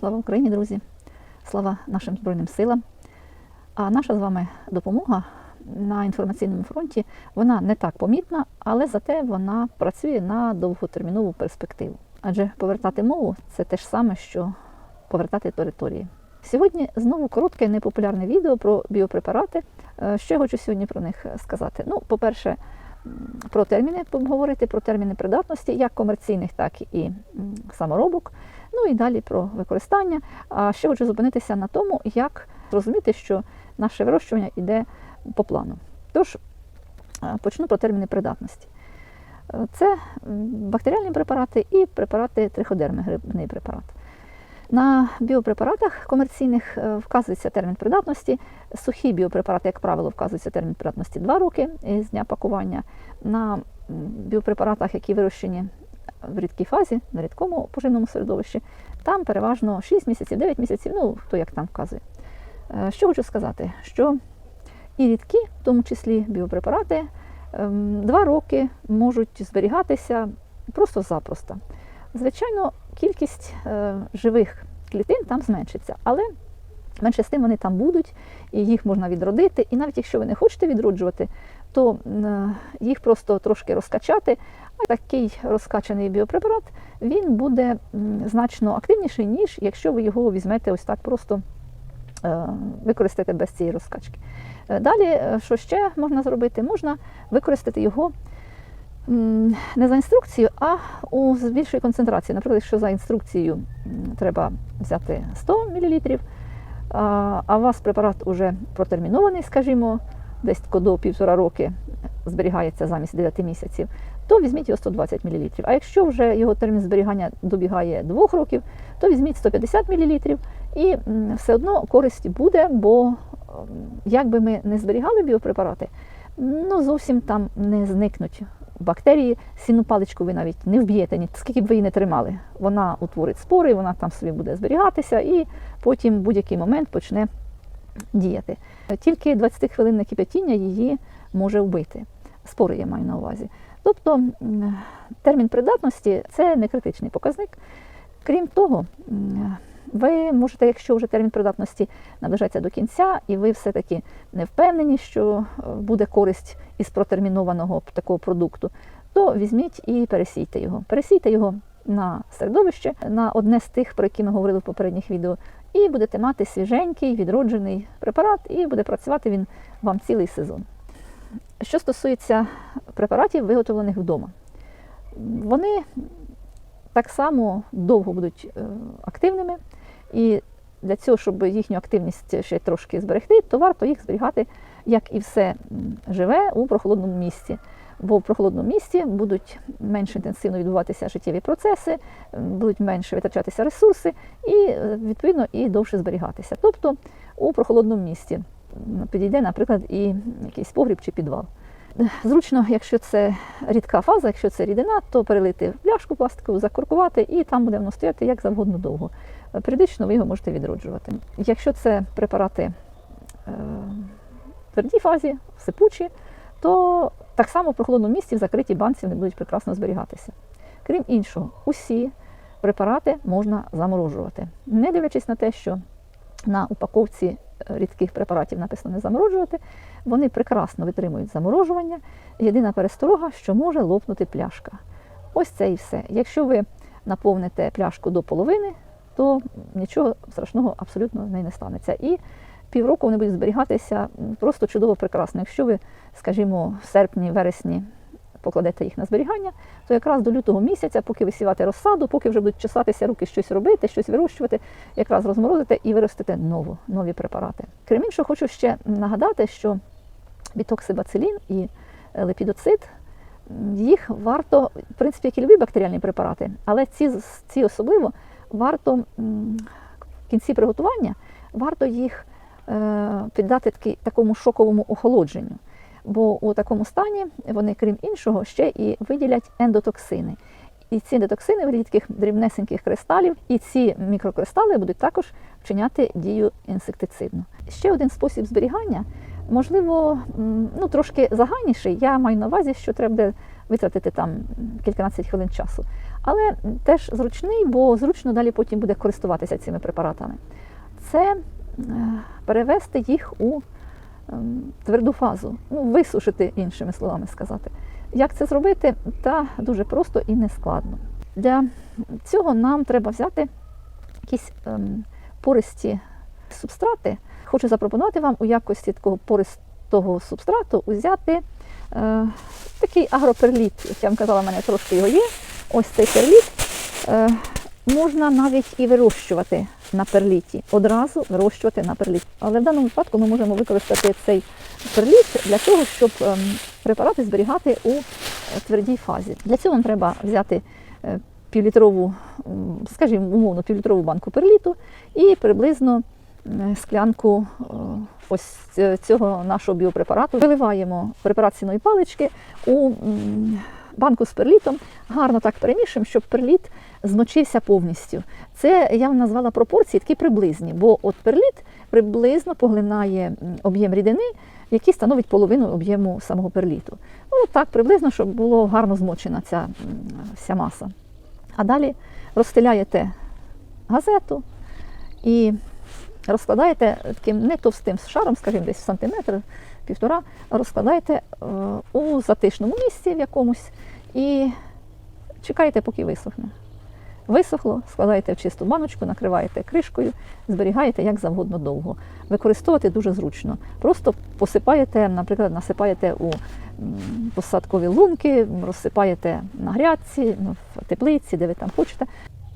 Слава Україні, друзі! Слава нашим Збройним силам! А наша з вами допомога на інформаційному фронті вона не так помітна, але зате вона працює на довготермінову перспективу. Адже повертати мову це те ж саме, що повертати території. Сьогодні знову коротке непопулярне відео про біопрепарати. Е, Що я хочу сьогодні про них сказати? Ну, по-перше, про терміни поговорити, про терміни придатності, як комерційних, так і саморобок. Ну і далі про використання. А ще хочу зупинитися на тому, як зрозуміти, що наше вирощування йде по плану. Тож е, почну про терміни придатності. Е, Це бактеріальні препарати і препарати триходерми, грибний препарат. На біопрепаратах комерційних е, вказується термін придатності. Сухі біопрепарати, як правило, вказується термін придатності 2 роки з дня пакування. На біопрепаратах, які вирощені в рідкій фазі, на рідкому поживному середовищі, там переважно 6 місяців, 9 місяців, ну хто як там вказує. Е, Що хочу сказати, що і рідкі, в тому числі біопрепарати, ем, два роки можуть зберігатися просто-запросто. Звичайно, кількість е, живих клітин там зменшиться, але менше з тим вони там будуть, і їх можна відродити. І навіть якщо ви не хочете відроджувати, то е, їх просто трошки розкачати. А такий розкачаний біопрепарат він буде значно активніший, ніж якщо ви його візьмете ось так просто е, використаєте без цієї розкачки. Е, Далі, е, що ще можна зробити? Можна використати його не за інструкцією, а у більшої концентрації. Наприклад, якщо за інструкцією треба взяти 100 мл, а у вас препарат уже протермінований, скажімо, десь до півтора роки зберігається замість 9 місяців, то візьміть його 120 мл. А якщо вже його термін зберігання добігає 2 років, то візьміть 150 мл і все одно користь буде, бо як би ми не зберігали біопрепарати, ну зовсім там не зникнуть бактерії. Сінну паличку ви навіть не вб'єте, ні скільки б ви її не тримали. Вона утворить спори, вона там собі буде зберігатися і потім в будь-який момент почне діяти. Тільки 20 хвилинне кипятіння її може вбити. Спори я маю на увазі. Тобто термін придатності це не критичний показник. Крім того, ви можете, якщо вже термін придатності наближається до кінця, і ви все-таки не впевнені, що е, буде користь із протермінованого такого продукту, то візьміть і пересійте його. Пересійте його на середовище, на одне з тих, про які ми говорили в попередніх відео, і будете мати свіженький, відроджений препарат, і буде працювати він вам цілий сезон. Що стосується препаратів, виготовлених вдома, вони так само довго будуть е, активними, і для цього, щоб їхню активність ще трошки зберегти, то варто їх зберігати, як і все живе, у прохолодному місці. Бо в прохолодному місці будуть менш інтенсивно відбуватися життєві процеси, будуть менше витрачатися ресурси і, е, відповідно, і довше зберігатися. Тобто у прохолодному місці підійде, наприклад, і якийсь погріб чи підвал. Зручно, якщо це рідка фаза, якщо це рідина, то перелити в пляшку пластикову, закуркувати, і там буде воно стояти як завгодно довго. Періодично ви його можете відроджувати. Якщо це препарати е, в твердій фазі, сипучі, то так само в прохолодному місці в закритій банці вони будуть прекрасно зберігатися. Крім іншого, усі препарати можна заморожувати, не дивлячись на те, що на упаковці рідких препаратів написано не заморожувати, вони прекрасно витримують заморожування. Єдина пересторога, що може лопнути пляшка. Ось це і все. Якщо ви наповните пляшку до половини, то нічого страшного абсолютно з нею не станеться. І півроку вони будуть зберігатися просто чудово прекрасно. Якщо ви, скажімо, в серпні, вересні покладете їх на зберігання, то якраз до лютого місяця, поки висівати розсаду, поки вже будуть чесатися руки щось робити, щось вирощувати, якраз розморозите і виростите нову, нові препарати. Крім іншого, хочу ще нагадати, що бітоксибацилін і е, лепідоцит, їх варто, в принципі, як і любі бактеріальні препарати, але ці, ці особливо варто в кінці приготування, варто їх е, піддати такому шоковому охолодженню. Бо у такому стані вони, крім іншого, ще і виділять ендотоксини. І ці ендотоксини в рідких дрібнесеньких кристалів, і ці мікрокристали будуть також вчиняти дію інсектицидну. Ще один спосіб зберігання, можливо, ну трошки загальніший. Я маю на увазі, що треба буде витратити там кільканадцять хвилин часу. але теж зручний, бо зручно далі потім буде користуватися цими препаратами. Це е, перевести їх у тверду фазу, ну, висушити, іншими словами сказати. Як це зробити? Та дуже просто і не складно. Для цього нам треба взяти якісь ем, пористі субстрати. Хочу запропонувати вам у якості такого пористого субстрату взяти е, такий агроперліт. Як я вам казала, в мене трошки його є. Ось цей перліт. Е, можна навіть і вирощувати на перліті, одразу вирощувати на перліті. Але в даному випадку ми можемо використати цей перліт для того, щоб ем, препарати зберігати у е, твердій фазі. Для цього нам треба взяти е, півлітрову, скажімо, умовно, півлітрову банку перліту і приблизно склянку е, ось цього нашого біопрепарату. Виливаємо препарат сіної палички у банку з перлітом, гарно так перемішуємо, щоб перліт змочився повністю. Це я вам назвала пропорції такі приблизні, бо от перліт приблизно поглинає об'єм рідини, який становить половину об'єму самого перліту. Ну, так приблизно, щоб було гарно змочена ця вся маса. А далі розстеляєте газету і розкладаєте таким не товстим шаром, скажімо, десь в сантиметр, півтора, розкладаєте е, у затишному місці в якомусь і чекаєте, поки висохне. Висохло, складаєте в чисту баночку, накриваєте кришкою, зберігаєте як завгодно довго. Використовувати дуже зручно. Просто посипаєте, наприклад, насипаєте у посадкові лунки, розсипаєте на грядці, ну, в теплиці, де ви там хочете.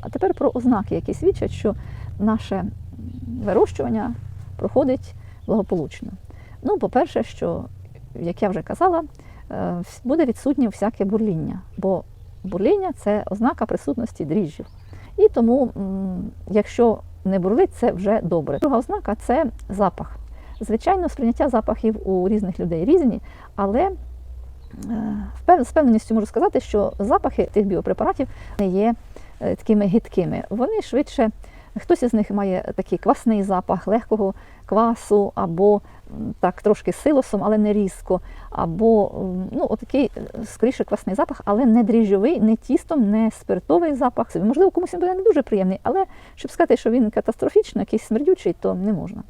А тепер про ознаки, які свідчать, що наше вирощування проходить благополучно. Ну, по-перше, що, як я вже казала, е, буде відсутнє всяке бурління, бо бурління це ознака присутності дріжджів. І тому, якщо не бурлить, це вже добре. Друга ознака це запах. Звичайно, сприйняття запахів у різних людей різні, але е, з певністю можу сказати, що запахи тих біопрепаратів не є е, такими гидкими. Вони швидше, хтось із них має такий квасний запах легкого квасу, або так трошки силосом, але не різко, або ну, отакий е, скоріше квасний запах, але не дріжджовий, не тістом, не спиртовий запах. Можливо, комусь він буде не дуже приємний, але щоб сказати, що він катастрофічно, якийсь смердючий, то не можна.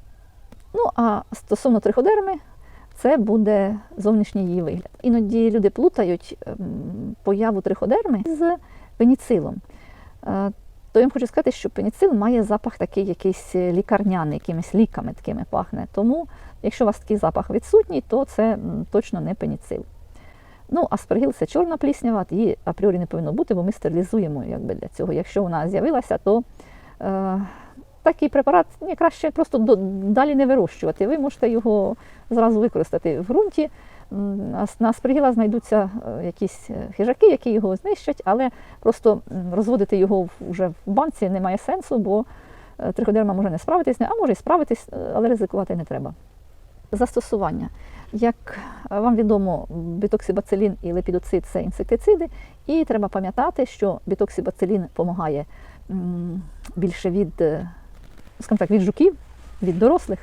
Ну а стосовно триходерми, це буде зовнішній її вигляд. Іноді люди плутають появу триходерми з пеніцилом. Е, То я вам хочу сказати, що пеніцил має запах такий якийсь лікарняний, якимись ліками такими пахне. Тому, якщо у вас такий запах відсутній, то це точно не пеніцил. Ну, аспергіл це чорна пліснява, її апріорі не повинно бути, бо ми стерилізуємо якби, для цього. Якщо вона з'явилася, то е, такий препарат ні, краще просто до, далі не вирощувати. Ви можете його зразу використати в ґрунті. На, с- на аспергіла знайдуться е, якісь е, хижаки, які його знищать, але просто розводити його вже в банці немає сенсу, бо е, триходерма може не справитись, а може і справитись, але ризикувати не треба. Застосування. Як вам відомо, бітоксибацилін і лепідоцид це інсектициди, і треба пам'ятати, що бітоксибацилін допомагає більше від, так, від жуків, від дорослих,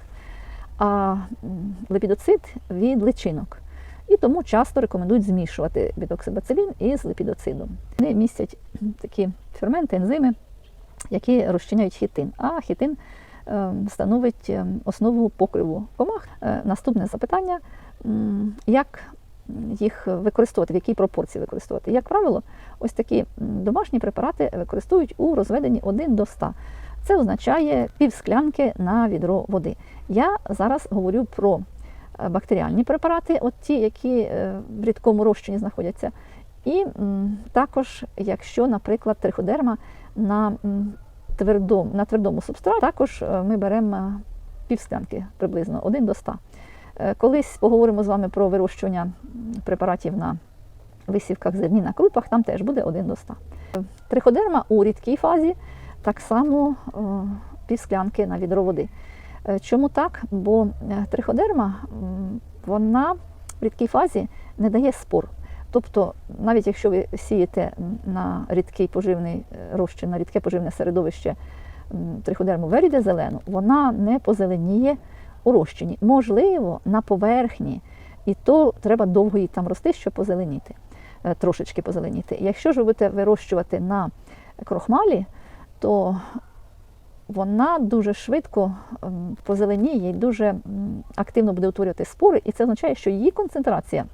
а лепідоцид від личинок. І тому часто рекомендують змішувати бітоксибацилін із лепідоцидом. Вони містять такі ферменти, ензими, які розчиняють хітин. А хітин е, становить е, основу покриву комах. Е, Наступне запитання: як їх використовувати, в якій пропорції використовувати? Як правило, ось такі домашні препарати використовують у розведенні 1 до 100. Це означає пів склянки на відро води. Я зараз говорю про бактеріальні препарати, от ті, які е, в рідкому розчині знаходяться. І також, якщо, наприклад, триходерма на твердому, на твердому субстраті, також е, ми беремо е, півсклянки приблизно 1 до 100. Е, Колись поговоримо з вами про вирощування препаратів на висівках зерні на крупах, там теж буде 1 до 100. Е, Триходерма у рідкій фазі так само е, півсклянки на відро води. Е, Чому так? Бо е, триходерма вона в рідкій фазі не дає спор. Тобто, навіть якщо ви сієте на рідкий поживний е, розчин, на рідке поживне середовище триходерму веріде зелену, вона не позеленіє у розчині. Можливо, на поверхні, і то треба довго їй там рости, щоб позеленіти. трошечки позеленіти. Якщо ж ви будете вирощувати на крохмалі, то вона дуже швидко ем, позеленіє і дуже активно буде утворювати спори, і це означає, що її концентрація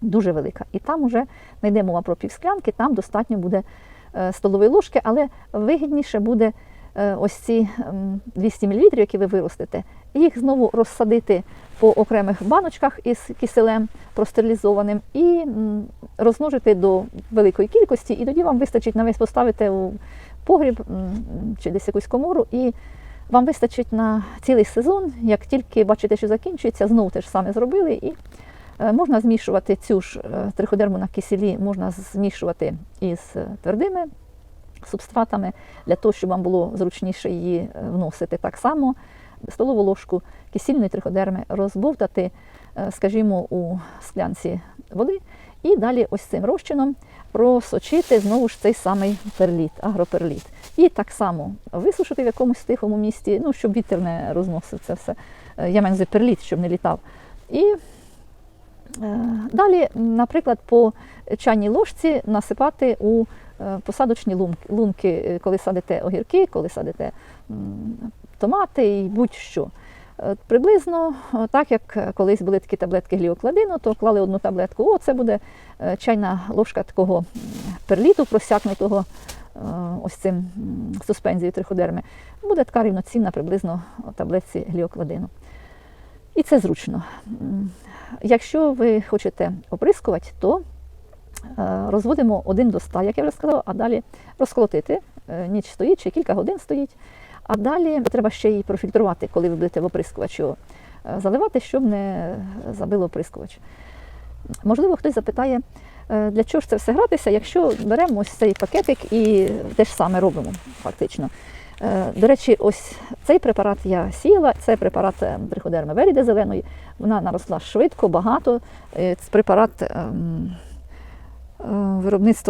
дуже велика. І там уже не йде мова про півсклянки, там достатньо буде е, столової ложки, але вигідніше буде е, ось ці ем, 200 мл, які ви виростите, їх знову розсадити по окремих баночках із киселем простерилізованим і розмножити до великої кількості, і тоді вам вистачить на весь поставити у погріб чи десь якусь комору, і вам вистачить на цілий сезон. Як тільки бачите, що закінчується, знову те ж саме зробили. І е, можна змішувати цю ж е, триходерму на киселі, можна змішувати із е, твердими субстратами для того, щоб вам було зручніше її вносити. Так само столову ложку кисільної триходерми розбовтати, скажімо, у склянці води, і далі ось цим розчином просочити знову ж цей самий перліт, агроперліт. І так само висушити в якомусь тихому місці, ну, щоб вітер не розносив це все. Е, Я маю перліт, щоб не літав. І е, далі, наприклад, по чайній ложці насипати у е, посадочні лунки, коли садите огірки, коли садите томати і будь-що. Е, Приблизно е, так, як колись були такі таблетки гліокладину, то клали одну таблетку. О, це буде е, чайна ложка такого перліту просякнутого ось цим суспензією триходерми. Буде така рівноцінна приблизно таблетці гліокладину. І це зручно. Якщо ви хочете оприскувати, то розводимо 1 до 100, як я вже сказала, а далі розколотити. Ніч стоїть чи кілька годин стоїть. А далі треба ще її профільтрувати, коли ви будете в оприскувачу е, заливати, щоб не забило оприскувач. Можливо, хтось запитає, е, для чого ж це все гратися, якщо беремо ось цей пакетик і те ж саме робимо фактично. Е, До речі, ось цей препарат я сіяла, це препарат триходерми веріди зеленої. Вона наросла швидко, багато. Це препарат е,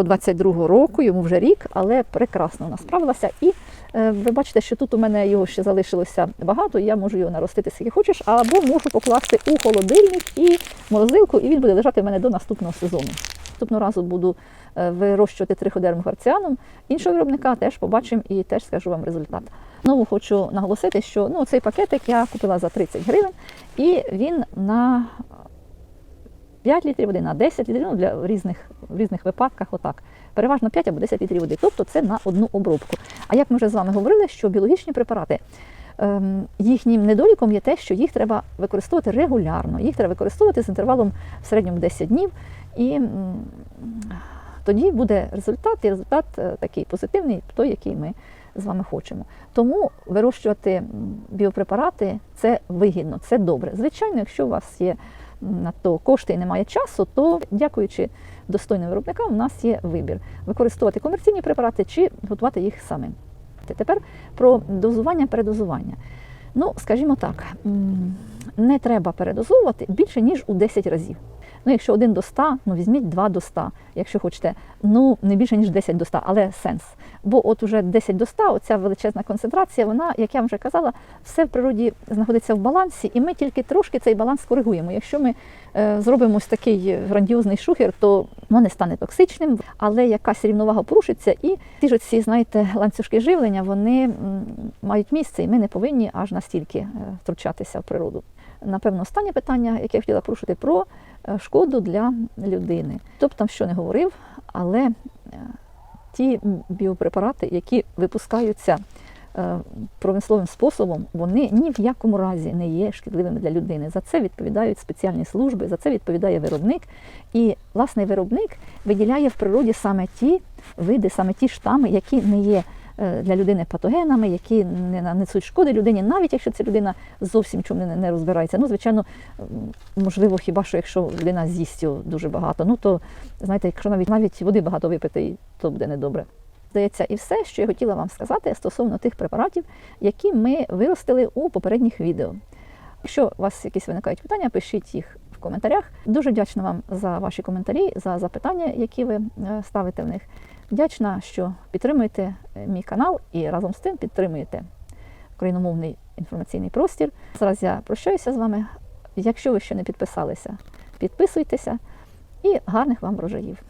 22-го року, йому вже рік, але прекрасно вона справилася. І е, ви бачите, що тут у мене його ще залишилося багато, і я можу його наростити скільки хочеш, або можу покласти у холодильник і морозилку, і він буде лежати в мене до наступного сезону. Наступного разу буду е, вирощувати триходерму гарціаном іншого виробника, теж побачимо і теж скажу вам результат. Знову хочу наголосити, що ну, цей пакетик я купила за 30 гривень, і він на 5 літрів води, на 10 літрів, ну, для різних, в різних випадках, отак. Переважно 5 або 10 літрів води. Тобто це на одну обробку. А як ми вже з вами говорили, що біологічні препарати, ем, їхнім недоліком є те, що їх треба використовувати регулярно, їх треба використовувати з інтервалом в середньому 10 днів. І тоді буде результат, і результат е, такий позитивний, той, який ми з вами хочемо. Тому вирощувати біопрепарати це вигідно, це добре. Звичайно, якщо у вас є на то кошти і немає часу, то дякуючи достойним виробникам, у нас є вибір використовувати комерційні препарати чи готувати їх самим. Тепер про дозування передозування. Ну, скажімо так, не треба передозовувати більше, ніж у 10 разів. Ну, якщо 1 до 100, ну візьміть 2 до 100, якщо хочете. Ну, не більше, ніж 10 до 100, але сенс. Бо от уже 10 до 100, оця величезна концентрація, вона, як я вже казала, все в природі знаходиться в балансі, і ми тільки трошки цей баланс коригуємо. Якщо ми е, зробимо ось такий грандіозний шухер, то воно не стане токсичним, але якась рівновага порушиться, і ті ж ці, знаєте, ланцюжки живлення, вони м, мають місце, і ми не повинні аж настільки е, втручатися в природу. Напевно, останнє питання, яке я хотіла порушити, про е, шкоду для людини. Б там що не говорив, але е, ті біопрепарати, які випускаються е, промисловим способом, вони ні в якому разі не є шкідливими для людини. За це відповідають спеціальні служби, за це відповідає виробник. І власний виробник виділяє в природі саме ті види, саме ті штами, які не є для людини патогенами, які не нанесуть шкоди людині, навіть якщо ця людина зовсім чому не, розбирається. Ну, звичайно, можливо, хіба що якщо людина з'їсть дуже багато, ну то знаєте, якщо навіть навіть води багато випити, то буде недобре. Здається, і все, що я хотіла вам сказати стосовно тих препаратів, які ми виростили у попередніх відео. Якщо у вас якісь виникають питання, пишіть їх коментарях. Дуже вдячна вам за ваші коментарі, за запитання, які ви е, ставите в них. Вдячна, що підтримуєте е, мій канал і разом з тим підтримуєте україномовний інформаційний простір. Зараз я прощаюся з вами. Якщо ви ще не підписалися, підписуйтеся і гарних вам врожаїв!